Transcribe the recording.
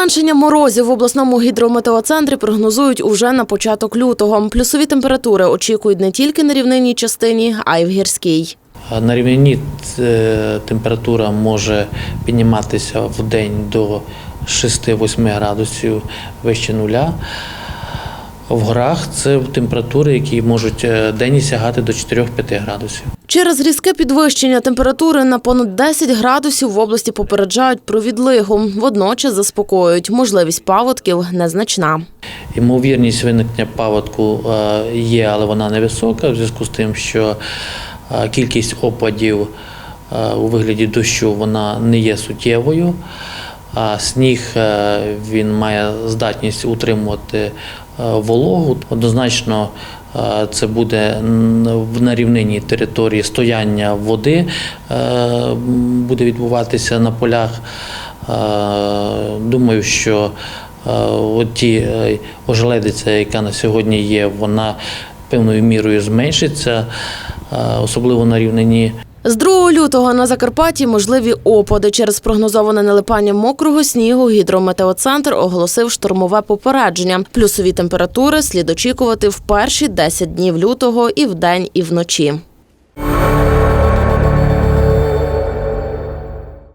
Зменшення морозів в обласному гідрометеоцентрі прогнозують уже на початок лютого. Плюсові температури очікують не тільки на рівнинній частині, а й в гірській. На рівнині е, температура може підніматися в день до 6-8 градусів вище нуля. В горах це температури, які можуть е, день сягати до 4-5 градусів. Через різке підвищення температури на понад 10 градусів в області попереджають про відлигу. Водночас заспокоюють, можливість паводків незначна. Ймовірність виникнення паводку е, є, але вона невисока в зв'язку з тим, що е, кількість опадів у вигляді дощу вона не є суттєвою. А сніг е, він має здатність утримувати е, вологу. Однозначно, е, це буде на рівнині території стояння води буде відбуватися на полях. Думаю, що ті ожеледиця, яка на сьогодні є, вона певною мірою зменшиться, особливо на рівнині. З 2 лютого на Закарпатті можливі опади. Через прогнозоване налипання мокрого снігу гідрометеоцентр оголосив штормове попередження. Плюсові температури слід очікувати в перші 10 днів лютого і вдень, і вночі.